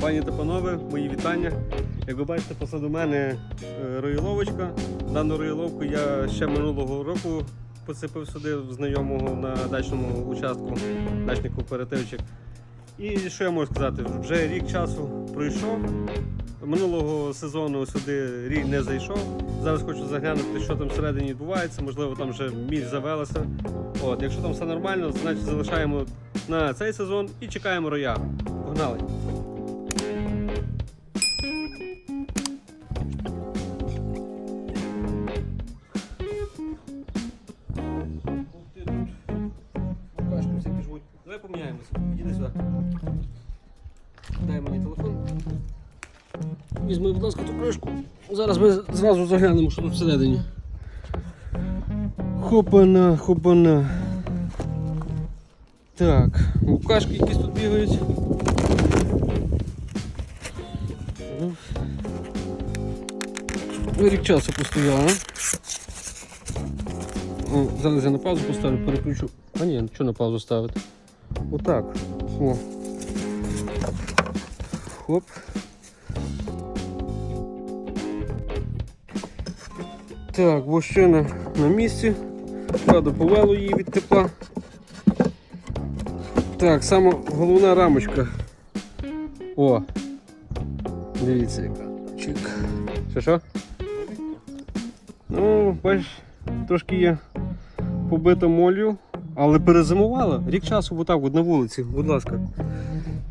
Пані та панове, мої вітання. Як ви бачите, позаду мене е, роїловочка. Дану роїловку я ще минулого року посипив сюди в знайомого на дачному участку, дачний кооперативчик. І що я можу сказати? Вже рік часу пройшов. Минулого сезону сюди рій не зайшов. Зараз хочу заглянути, що там всередині відбувається. Можливо, там вже міль завелася. От, якщо там все нормально, значить залишаємо на цей сезон і чекаємо роя. Погнали! Давай поміняємося. Іди сюди. Дай мені телефон. Візьми, будь ласка, ту кришку. Зараз ми зразу заглянемо, що тут всередині. Хопана, хопана. Так, букашки якісь тут бігають. Ну. Рік часу постояла. Зараз я на паузу поставлю, переключу. А ні, що на паузу ставити. Отак. О. Хоп. Так, вощина на місці. Правда, повело її від тепла. Так, саме головна рамочка. О! Дивіться яка. Чик. Що що? Ну, бачиш, трошки є побита молью, але перезимувала. Рік часу отак от на вулиці, будь ласка.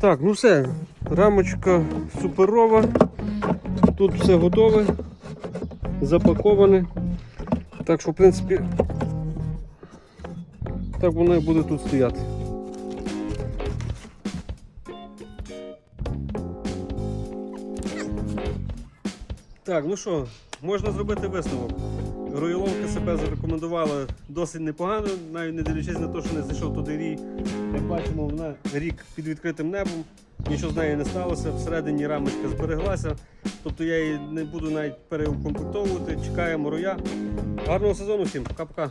Так, ну все, рамочка суперова. Тут все готове, запаковане. Так що, в принципі, так воно і буде тут стояти. Так, ну що, можна зробити висновок. Себе зарекомендувала досить непогано, навіть не дивлячись на те, що не зайшов туди рій. Як бачимо, вона рік під відкритим небом, нічого з нею не сталося, всередині рамочка збереглася. Тобто я її не буду навіть переукомплектовувати. Чекаємо роя. Гарного сезону всім, пока-пока.